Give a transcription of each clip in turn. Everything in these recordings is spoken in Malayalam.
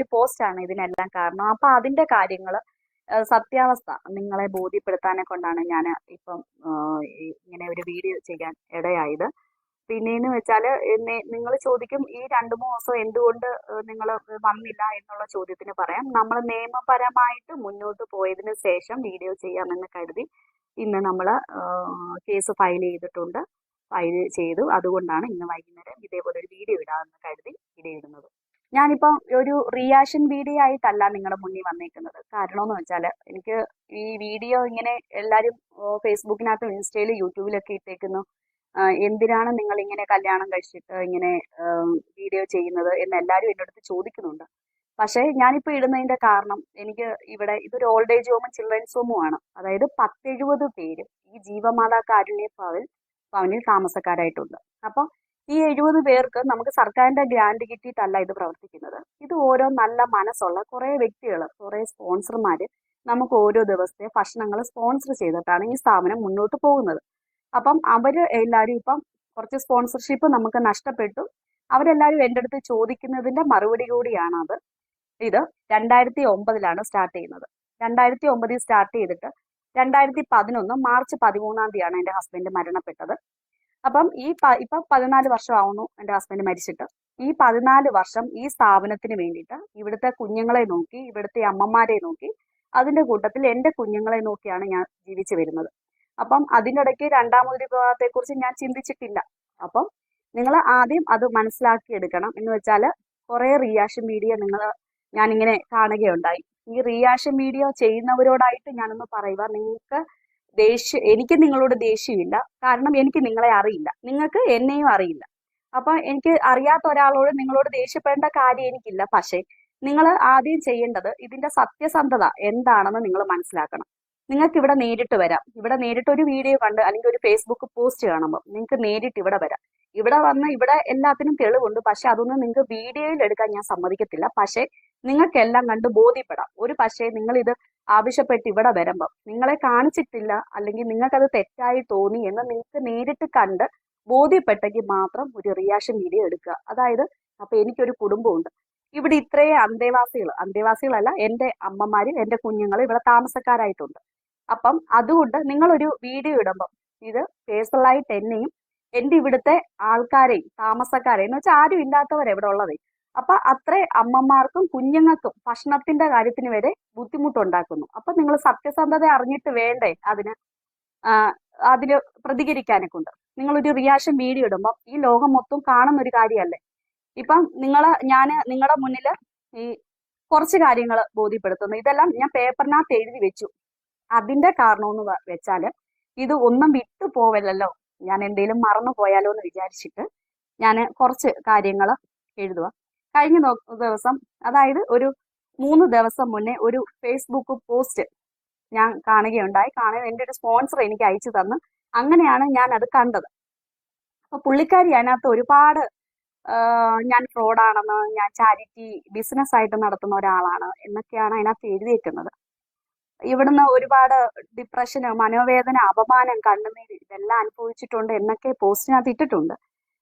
ഒരു പോസ്റ്റാണ് ഇതിനെല്ലാം കാരണം. അപ്പൊ അതിന്റെ കാര്യങ്ങൾ സത്യാവസ്ഥ നിങ്ങളെ ബോധ്യപ്പെടുത്താനെ കൊണ്ടാണ് ഞാൻ ഇപ്പം ഇങ്ങനെ ഒരു വീഡിയോ ചെയ്യാൻ ഇടയായത്. പിന്നെയെന്ന് വെച്ചാൽ നിങ്ങൾ ചോദിക്കും ഈ രണ്ട് ദിവസം എന്തുകൊണ്ട് നിങ്ങൾ വന്നില്ല എന്നുള്ള ചോദ്യത്തിന് പറയാം. നമ്മൾ നിയമപരമായിട്ട് മുന്നോട്ട് പോയതിന് ശേഷം വീഡിയോ ചെയ്യാമെന്ന് കരുതി ഇന്ന് നമ്മൾ കേസ് ഫയൽ ചെയ്തിട്ടുണ്ട്. ഫയൽ ചെയ്തു. അതുകൊണ്ടാണ് ഇന്ന് വൈകുന്നേരം ഇതേപോലെ ഒരു വീഡിയോ ഇടാമെന്ന് കരുതി വീഡിയോ ഇടുന്നത് ഞാനിപ്പം ഒരു റിയാക്ഷൻ വീഡിയോ ആയിട്ടല്ല നിങ്ങളുടെ മുന്നിൽ വന്നേക്കുന്നത്. കാരണം എന്ന് വെച്ചാൽ എനിക്ക് ഈ വീഡിയോ ഇങ്ങനെ എല്ലാവരും ഫേസ്ബുക്കിനകത്തും ഇൻസ്റ്റയിലും യൂട്യൂബിലൊക്കെ ഇട്ടേക്കുന്നു. എന്തിനാണ് നിങ്ങൾ ഇങ്ങനെ കല്യാണം കഴിച്ചിട്ട് ഇങ്ങനെ വീഡിയോ ചെയ്യുന്നത് എന്ന് എല്ലാവരും എന്റെ അടുത്ത് ചോദിക്കുന്നുണ്ട്. പക്ഷേ ഞാനിപ്പോൾ ഇടുന്നതിന്റെ കാരണം എനിക്ക് ഇവിടെ ഇതൊരു ഓൾഡ് ഏജ് ഹോമും ചിൽഡ്രൻസ് ഹോമും ആണ്. അതായത് പത്തെഴുപത് പേര് ഈ ജീവമാതാ കാരുണ്യ ഭവൻ ഭവനിൽ താമസക്കാരായിട്ടുണ്ട്. അപ്പോൾ ഈ എഴുപത് പേർക്ക് നമുക്ക് സർക്കാരിന്റെ ഗ്രാന്റ് കിട്ടിയിട്ടല്ല ഇത് പ്രവർത്തിക്കുന്നത്. ഇത് ഓരോ നല്ല മനസ്സുള്ള കുറേ വ്യക്തികൾ കുറേ സ്പോൺസർമാർ നമുക്ക് ഓരോ ദിവസത്തെ ഭക്ഷണങ്ങൾ സ്പോൺസർ ചെയ്തിട്ടാണ് ഈ സ്ഥാപനം മുന്നോട്ട് പോകുന്നത്. അപ്പം അവർ എല്ലാവരും ഇപ്പം കുറച്ച് സ്പോൺസർഷിപ്പ് നമുക്ക് നഷ്ടപ്പെട്ടു. അവരെല്ലാവരും എന്റെ അടുത്ത് ചോദിക്കുന്നതിന്റെ മറുപടി കൂടിയാണ് അത്. ഇത് രണ്ടായിരത്തി ഒമ്പതിലാണ് സ്റ്റാർട്ട് ചെയ്യുന്നത്. രണ്ടായിരത്തി ഒമ്പതിൽ സ്റ്റാർട്ട് ചെയ്തിട്ട് രണ്ടായിരത്തി പതിനൊന്ന് മാർച്ച് പതിമൂന്നാം തീയതിയാണ് എന്റെ ഹസ്ബൻഡ് മരണപ്പെട്ടത്. അപ്പം ഈ ഇപ്പൊ പതിനാല് വർഷമാവുന്നു എന്റെ ഹസ്ബൻഡ് മരിച്ചിട്ട്. ഈ പതിനാല് വർഷം ഈ സ്ഥാപനത്തിന് വേണ്ടിയിട്ട് ഇവിടുത്തെ കുഞ്ഞുങ്ങളെ നോക്കി ഇവിടുത്തെ അമ്മമാരെ നോക്കി അതിന്റെ കൂട്ടത്തിൽ എന്റെ കുഞ്ഞുങ്ങളെ നോക്കിയാണ് ഞാൻ ജീവിച്ചു വരുന്നത്. അപ്പം അതിനിടയ്ക്ക് രണ്ടാമതൊരു വിവാഹത്തെ കുറിച്ച് ഞാൻ ചിന്തിച്ചിട്ടില്ല. അപ്പം നിങ്ങൾ ആദ്യം അത് മനസ്സിലാക്കി എടുക്കണം. എന്ന് വെച്ചാൽ കുറെ റിയാക്ഷൻ മീഡിയ നിങ്ങൾ ഞാനിങ്ങനെ കാണുകയുണ്ടായി. ഈ റിയാക്ഷൻ മീഡിയ ചെയ്യുന്നവരോടായിട്ട് ഞാനൊന്ന് പറയുക നിങ്ങൾക്ക് ദേഷ്യം എനിക്ക് നിങ്ങളോട് ദേഷ്യമില്ല. കാരണം എനിക്ക് നിങ്ങളെ അറിയില്ല. നിങ്ങൾക്ക് എന്നെയും അറിയില്ല. അപ്പൊ എനിക്ക് അറിയാത്ത ഒരാളോട് നിങ്ങളോട് ദേഷ്യപ്പെടേണ്ട കാര്യം എനിക്കില്ല. പക്ഷേ നിങ്ങൾ ആദ്യം ചെയ്യേണ്ടത് ഇതിന്റെ സത്യസന്ധത എന്താണെന്ന് നിങ്ങൾ മനസ്സിലാക്കണം. നിങ്ങൾക്ക് ഇവിടെ നേരിട്ട് വരാം. ഇവിടെ നേരിട്ട് ഒരു വീഡിയോ കണ്ട് അല്ലെങ്കിൽ ഒരു ഫേസ്ബുക്ക് പോസ്റ്റ് കാണുമ്പോൾ നിങ്ങൾക്ക് നേരിട്ട് ഇവിടെ വരാം. ഇവിടെ വന്ന് ഇവിടെ എല്ലാത്തിനും തെളിവുണ്ട്. പക്ഷെ അതൊന്നും നിങ്ങൾക്ക് വീഡിയോയിൽ എടുക്കാൻ ഞാൻ സമ്മതിക്കത്തില്ല. പക്ഷേ നിങ്ങൾക്കെല്ലാം കണ്ട് ബോധ്യപ്പെടാം. ഒരു പക്ഷേ നിങ്ങൾ ഇത് ആവശ്യപ്പെട്ട് ഇവിടെ വരുമ്പം നിങ്ങളെ കാണിച്ചിട്ടില്ല അല്ലെങ്കിൽ നിങ്ങൾക്കത് തെറ്റായി തോന്നി എന്ന് നിങ്ങൾക്ക് നേരിട്ട് കണ്ട് ബോധ്യപ്പെട്ടെങ്കിൽ മാത്രം ഒരു റിയാക്ഷൻ വീഡിയോ എടുക്കുക. അതായത് അപ്പൊ എനിക്കൊരു കുടുംബമുണ്ട്. ഇവിടെ ഇത്രയും അന്തേവാസികൾ അന്തേവാസികളല്ല എന്റെ അമ്മമാര് എന്റെ കുഞ്ഞുങ്ങൾ ഇവിടെ താമസക്കാരായിട്ടുണ്ട്. അപ്പം അതുകൊണ്ട് നിങ്ങളൊരു വീഡിയോ ഇടുമ്പം ഇത് പേഴ്സണലായിട്ട് എന്നെയും എന്റെ ഇവിടുത്തെ ആൾക്കാരെയും താമസക്കാരെയും എന്ന് വെച്ചാൽ ആരും ഇല്ലാത്തവരെ ഇവിടെ ഉള്ളത് അപ്പൊ അത്ര അമ്മമാർക്കും കുഞ്ഞുങ്ങൾക്കും ഭക്ഷണത്തിന്റെ കാര്യത്തിന് വരെ ബുദ്ധിമുട്ടുണ്ടാക്കുന്നു. അപ്പൊ നിങ്ങൾ സത്യസന്ധത അറിഞ്ഞിട്ട് വേണ്ടേ അതിന്? ആ, അതിന് പ്രതികരിക്കാനെ കൊണ്ട് നിങ്ങളൊരു റിയാക്ഷൻ വീഡിയോ ഇടുമ്പോൾ ഈ ലോകം മൊത്തം കാണുന്ന ഒരു കാര്യമല്ലേ? ഇപ്പം നിങ്ങൾ ഞാൻ നിങ്ങളുടെ മുന്നിൽ ഈ കുറച്ച് കാര്യങ്ങൾ ബോധ്യപ്പെടുത്തുന്നു. ഇതെല്ലാം ഞാൻ പേപ്പറിനകത്ത് എഴുതി വെച്ചു. അതിന്റെ കാരണമെന്ന് വെച്ചാൽ ഇത് ഒന്നും വിട്ടു പോവല്ലോ ഞാൻ എന്തെങ്കിലും മറന്നു പോയാലോ എന്ന് വിചാരിച്ചിട്ട് ഞാൻ കുറച്ച് കാര്യങ്ങൾ എഴുതുക കഴിഞ്ഞ ദിവസം അതായത് ഒരു മൂന്ന് ദിവസം മുന്നേ ഒരു ഫേസ്ബുക്ക് പോസ്റ്റ് ഞാൻ കാണുകയുണ്ടായി. കാണുക എന്റെ ഒരു സ്പോൺസർ എനിക്ക് അയച്ചു തന്നു. അങ്ങനെയാണ് ഞാൻ അത് കണ്ടത്. അപ്പൊ പുള്ളിക്കാരി അതിനകത്ത് ഒരുപാട് ഞാൻ ഫ്രോഡാണെന്ന് ഞാൻ ചാരിറ്റി ബിസിനസ് ആയിട്ട് നടത്തുന്ന ഒരാളാണ് എന്നൊക്കെയാണ് അതിനകത്ത് എഴുതിയേക്കുന്നത്. ഇവിടുന്ന് ഒരുപാട് ഡിപ്രഷന് മനോവേദന അപമാനം കണ്ണുനീര് ഇതെല്ലാം അനുഭവിച്ചിട്ടുണ്ട് എന്നൊക്കെ പോസ്റ്റിനകത്ത് ഇട്ടിട്ടുണ്ട്.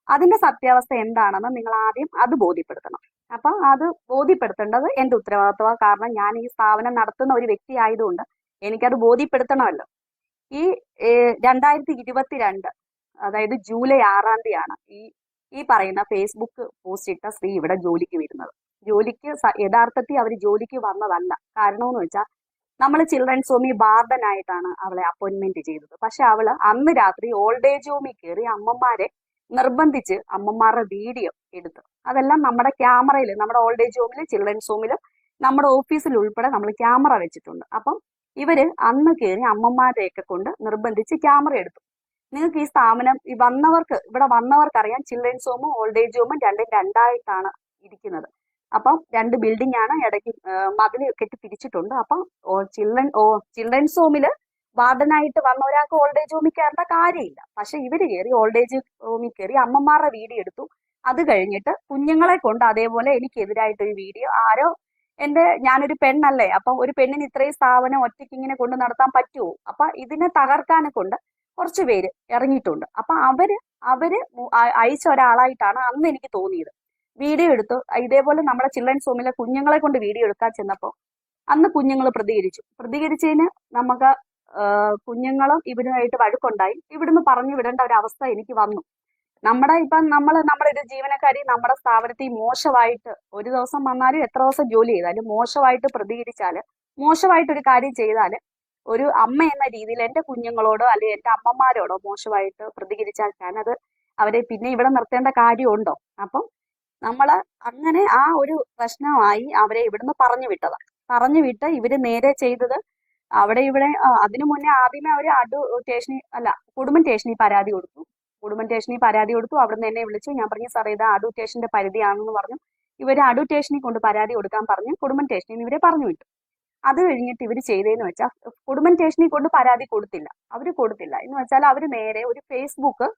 അതിന്റെ സത്യാവസ്ഥ എന്താണെന്ന് നിങ്ങൾ ആദ്യം അത് ബോധ്യപ്പെടുത്തണം. അപ്പൊ അത് ബോധ്യപ്പെടുത്തേണ്ടത് എന്റെ ഉത്തരവാദിത്വമാണ് കാരണം ഞാൻ ഈ സ്ഥാപനം നടത്തുന്ന ഒരു വ്യക്തി ആയതുകൊണ്ട് എനിക്കത് ബോധ്യപ്പെടുത്തണമല്ലോ. ഈ രണ്ടായിരത്തി ഇരുപത്തിരണ്ട് അതായത് ജൂലൈ ആറാം തീയതിയാണ് ഈ ഈ പറയുന്ന ഫേസ്ബുക്ക് പോസ്റ്റ് ഇട്ട സ്ത്രീ ഇവിടെ ജോലിക്ക് വരുന്നത്. ജോലിക്ക് യഥാർത്ഥത്തിൽ അവർ ജോലിക്ക് വന്നതല്ല. കാരണമെന്ന് വെച്ചാൽ നമ്മൾ ചിൽഡ്രൻസ് ഹോമി ബാർഡൻ ആയിട്ടാണ് അവളെ അപ്പോയിന്റ്മെന്റ് ചെയ്തത്. പക്ഷെ അവൾ അന്ന് രാത്രി ഓൾഡ് ഏജ് ഹോമിൽ കയറി അമ്മമാരെ നിർബന്ധിച്ച് അമ്മമാരുടെ വീഡിയോ എടുത്തു. അതെല്ലാം നമ്മുടെ ക്യാമറയിൽ നമ്മുടെ ഓൾഡ് ഏജ് ഹോമിൽ ചിൽഡ്രൻസ് ഹോമിൽ നമ്മുടെ ഓഫീസിൽ ഉൾപ്പെടെ നമ്മൾ ക്യാമറ വെച്ചിട്ടുണ്ട്. അപ്പം ഇവർ അന്ന് കയറി അമ്മമാരെയൊക്കെ കൊണ്ട് നിർബന്ധിച്ച് ക്യാമറ എടുത്തു. നിങ്ങൾക്ക് ഈ സ്ഥാപനം ഈ വന്നവർക്ക് ഇവിടെ വന്നവർക്ക് അറിയാം ചിൽഡ്രൻസ് ഹോമും ഓൾഡ് ഏജ് ഹോമും രണ്ടും രണ്ടായിട്ടാണ് ഇരിക്കുന്നത്. അപ്പം രണ്ട് ബിൽഡിംഗ് ആണ് ഇടയ്ക്ക് മതിൽ കെട്ടി തിരിച്ചിട്ടുണ്ട് അപ്പം ചിൽഡ്രൻ ഓ ചിൽഡ്രൻസ് ഹോമിൽ വാർഡനായിട്ട് വന്ന ഒരാൾക്ക് ഓൾഡ് ഏജ് ഹോമിൽ കയറേണ്ട കാര്യമില്ല. പക്ഷെ ഇവർ കയറി ഓൾഡ് ഏജ് ഹോമിൽ കയറി അമ്മമാരുടെ വീഡിയോ എടുത്തു. അത് കഴിഞ്ഞിട്ട് കുഞ്ഞുങ്ങളെ കൊണ്ട് അതേപോലെ എനിക്കെതിരായിട്ട് ഒരു വീഡിയോ ആരോ എന്റെ ഞാനൊരു പെണ്ണല്ലേ അപ്പൊ ഒരു പെണ്ണിന് ഇത്രയും സ്ഥാപനം ഒറ്റയ്ക്ക് ഇങ്ങനെ കൊണ്ട് നടത്താൻ പറ്റുമോ? അപ്പൊ ഇതിനെ തകർക്കാനെ കൊണ്ട് കുറച്ച് പേര് ഇറങ്ങിയിട്ടുണ്ട്. അപ്പൊ അവർ അവർ അയച്ച ഒരാളായിട്ടാണ് അന്ന് എനിക്ക് തോന്നിയത്. വീഡിയോ എടുത്തു. ഇതേപോലെ നമ്മുടെ ചിൽഡ്രൻസ് ഹോമിലെ കുഞ്ഞുങ്ങളെ കൊണ്ട് വീഡിയോ എടുക്കാൻ ചെന്നപ്പോൾ അന്ന് കുഞ്ഞുങ്ങൾ പ്രതികരിച്ചു. പ്രതികരിച്ചതിന് നമുക്ക് കുഞ്ഞുങ്ങളും ഇവരുമായിട്ട് വഴക്കുണ്ടായി. ഇവിടുന്ന് പറഞ്ഞു വിടേണ്ട ഒരു അവസ്ഥ എനിക്ക് വന്നു. നമ്മുടെ ഇപ്പം നമ്മൾ നമ്മുടെ ഒരു ജീവനക്കാരി നമ്മുടെ സ്ഥാപനത്തിൽ മോശമായിട്ട് ഒരു ദിവസം വന്നാലും എത്ര ദിവസം ജോലി ചെയ്താലും മോശമായിട്ട് പ്രതികരിച്ചാൽ മോശമായിട്ട് ഒരു കാര്യം ചെയ്താൽ ഒരു അമ്മ എന്ന രീതിയിൽ എന്റെ കുഞ്ഞുങ്ങളോടോ അല്ലെങ്കിൽ എന്റെ അമ്മമാരോടോ മോശമായിട്ട് പ്രതികരിച്ചാൽ ഞാനത് അവരെ പിന്നെ ഇവിടെ നിർത്തേണ്ട കാര്യമുണ്ടോ? അപ്പം നമ്മൾ അങ്ങനെ ആ ഒരു പ്രശ്നമായി അവരെ ഇവിടുന്ന് പറഞ്ഞു വിട്ടതാണ് പറഞ്ഞു വിട്ട് ഇവർ നേരെ ചെയ്തത് അവിടെ ഇവിടെ അതിനു മുന്നേ ആദ്യമേ അവർ അടു സ്റ്റേഷനിൽ അല്ല കുടുംബം സ്റ്റേഷനിൽ പരാതി കൊടുത്തു. കുടുംബം സ്റ്റേഷനിൽ പരാതി കൊടുത്തു. അവിടുന്ന് എന്നെ വിളിച്ചു. ഞാൻ പറഞ്ഞു സാറേ ഇത് അടു സ്റ്റേഷന്റെ പരിധിയാണെന്ന് പറഞ്ഞു. ഇവർ അടു സ്റ്റേഷനിൽ കൊണ്ട് പരാതി കൊടുക്കാൻ പറഞ്ഞു. കുടുംബം സ്റ്റേഷനിൽ നിന്ന് ഇവരെ പറഞ്ഞു വിട്ടു. അത് കഴിഞ്ഞിട്ട് ഇവർ ചെയ്തതെന്ന് വെച്ചാൽ കുടുംബം സ്റ്റേഷനിൽ കൊണ്ട് പരാതി കൊടുത്തില്ല. അവർ കൊടുത്തില്ല. എന്ന് വെച്ചാൽ അവർ നേരെ ഒരു ഫേസ്ബുക്ക്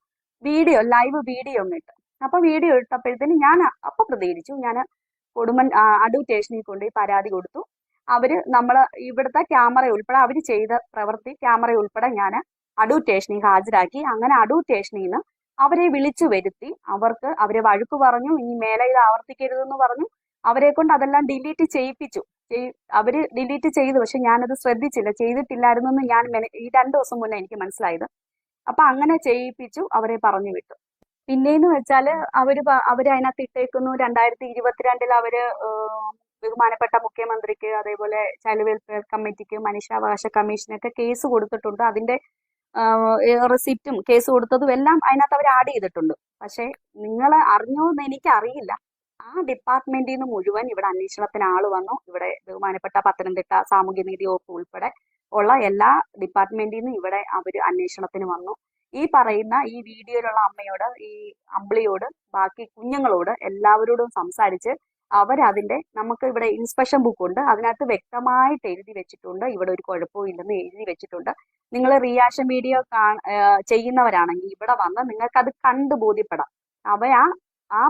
വീഡിയോ ലൈവ് വീഡിയോ ഒന്ന് ഇട്ടു. അപ്പൊ വീഡിയോ ഇട്ടപ്പോഴത്തേന് ഞാൻ അപ്പൊ പ്രതികരിച്ചു. ഞാൻ കുടുംബം അടു സ്റ്റേഷനിൽ കൊണ്ട് പരാതി കൊടുത്തു. അവർ നമ്മൾ ഇവിടുത്തെ ക്യാമറ ഉൾപ്പെടെ അവർ ചെയ്ത പ്രവൃത്തി ക്യാമറ ഉൾപ്പെടെ ഞാൻ അടൂർ സ്റ്റേഷനിൽ ഹാജരാക്കി. അങ്ങനെ അടൂർ സ്റ്റേഷനിൽ നിന്ന് അവരെ വിളിച്ചു വരുത്തി. അവർക്ക് അവരെ വഴുക്ക് പറഞ്ഞു. ഇനി മേലെ ഇത് ആവർത്തിക്കരുതെന്ന് പറഞ്ഞു. അവരെ കൊണ്ട് അതെല്ലാം ഡിലീറ്റ് ചെയ്യിപ്പിച്ചു. ചെയ്- അവർ ഡിലീറ്റ് ചെയ്തു. പക്ഷെ ഞാനത് ശ്രദ്ധിച്ചില്ല. ചെയ്തിട്ടില്ലായിരുന്നു എന്ന് ഞാൻ ഈ രണ്ടു ദിവസം മുന്നേ എനിക്ക് മനസ്സിലായത്. അപ്പൊ അങ്ങനെ ചെയ്യിപ്പിച്ചു. അവരെ പറഞ്ഞു വിട്ടു. പിന്നെന്ന് വെച്ചാൽ അവർ അവർ അതിനകത്ത് ഇട്ടേക്കുന്നു. രണ്ടായിരത്തി ഇരുപത്തിരണ്ടിൽ അവർ ബഹുമാനപ്പെട്ട മുഖ്യമന്ത്രിക്ക് അതേപോലെ ചൈൽഡ് വെൽഫെയർ കമ്മിറ്റിക്ക് മനുഷ്യാവകാശ കമ്മീഷനൊക്കെ കേസ് കൊടുത്തിട്ടുണ്ട്. അതിന്റെ റെസിപ്റ്റും കേസ് കൊടുത്തതും എല്ലാം അതിനകത്ത് അവർ ആഡ് ചെയ്തിട്ടുണ്ട്. പക്ഷെ നിങ്ങൾ അറിഞ്ഞോ എന്ന് എനിക്ക് അറിയില്ല ആ ഡിപ്പാർട്ട്മെന്റിൽ നിന്ന് മുഴുവൻ ഇവിടെ അന്വേഷണത്തിന് ആൾ വന്നു. ഇവിടെ ബഹുമാനപ്പെട്ട പത്തനംതിട്ട സാമൂഹ്യനീതി വകുപ്പ് ഉൾപ്പെടെ ഉള്ള എല്ലാ ഡിപ്പാർട്ട്മെന്റിൽ നിന്നും ഇവിടെ അവർ അന്വേഷണത്തിന് വന്നു. ഈ പറയുന്ന ഈ വീഡിയോയിലുള്ള അമ്മയോട് ഈ അമ്പിളിയോട് ബാക്കി കുഞ്ഞുങ്ങളോട് എല്ലാവരോടും സംസാരിച്ച് അവരതിന്റെ നമുക്ക് ഇവിടെ ഇൻസ്പെക്ഷൻ ബുക്ക് ഉണ്ട് അതിനകത്ത് വ്യക്തമായിട്ട് എഴുതി വെച്ചിട്ടുണ്ട്. ഇവിടെ ഒരു കുഴപ്പവും ഇല്ലെന്ന് എഴുതി വെച്ചിട്ടുണ്ട്. നിങ്ങൾ റിയാക്ഷൻ വീഡിയോ കാണ ചെയ്യുന്നവരാണെങ്കിൽ ഇവിടെ വന്ന് നിങ്ങൾക്ക് അത് കണ്ടു ബോധ്യപ്പെടാം. അവ ആ